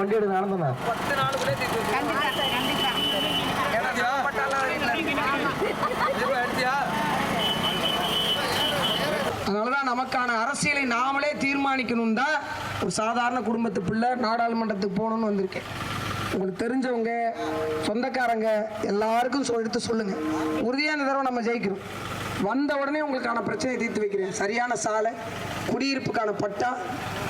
Video எடுங்க நடந்தனா. பத்து நாளுக்குள்ளே தீர்த்து நமக்கான அரசியலை நாமளே தீர்மானிக்கணும் தான் ஒரு சாதாரண குடும்பத்து பிள்ளை நாடாளுமன்றத்துக்கு போகணும்னு வந்திருக்கேன். உங்களுக்கு தெரிஞ்சவங்க சொந்தக்காரங்க எல்லாருக்கும் எடுத்து சொல்லுங்கள் உறுதியான தடவை நம்ம ஜெயிக்கிறோம். வந்த உடனே உங்களுக்கான பிரச்சனையை தீர்த்து வைக்கிறேன். சரியான சாலை குடியிருப்புக்கான பட்டா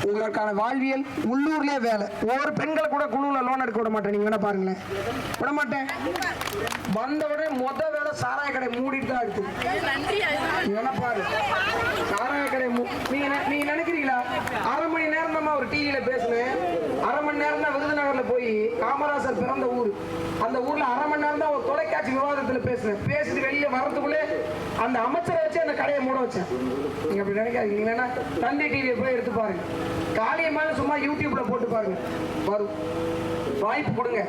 உங்களுக்கான வாழ்வியல் உள்ளூர்லேயே வேலை. ஒவ்வொரு பெண்களை கூட குழுவில் லோன் எடுக்க விட மாட்டேன். நீங்கள் வேணா பாருங்களேன். விட மாட்டேன். வந்த உடனே மொத வேலை சாராய கடை மூடிட்டு தான் எடுத்து வேணா பாரு. சாராய கடை நீங்கள் நீங்க நீங்க நினைக்கிறீங்களா? அரை மணி நேரம் நம்ம ஒரு டிவியில பேசுனேன் அரை மணி நேரம் தான் விருதுநகர்ல போய் காமராசர் பிறந்த ஊர் அந்த ஊர்ல அரை மணி நேரம் தான் ஒரு தொலைக்காட்சி விவாதத்துல பேசுனேன். பேசிட்டு வெளியே வர்றதுக்குள்ளே அந்த அமைச்சரை வச்சு அந்த கடையை மூட வச்சேன். நீங்க அப்படி நினைக்காதீங்க. வேணா தந்தி டிவியை போய் எடுத்து பாருங்க. காலியமான சும்மா யூடியூப்ல போட்டு பாருங்க. வரும். வாய்ப்பு கொடுங்க.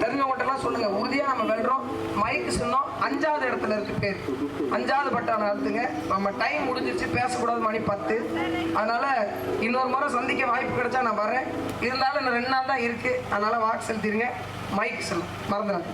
தெரிஞ்சவங்கள்ட்டலாம் சொல்லுங்க. உறுதியா நம்ம வெல்றோம். மைக்கு சொன்னோம். அஞ்சாவது இடத்துல இருக்கு பேர். அஞ்சாவது பட்டான நடத்துங்க நம்ம டைம் முடிஞ்சிச்சு பேசக்கூடாது மணி பத்து. அதனால இன்னொரு முறை சந்திக்க வாய்ப்பு கிடைச்சா நான் வரேன் இருந்தாலும் இன்னும் ரெண்டு நாள் தான் இருக்கு. அதனால வாக்கு செலுத்திடுங்க. மைக் செல்லும் மறந்துடாது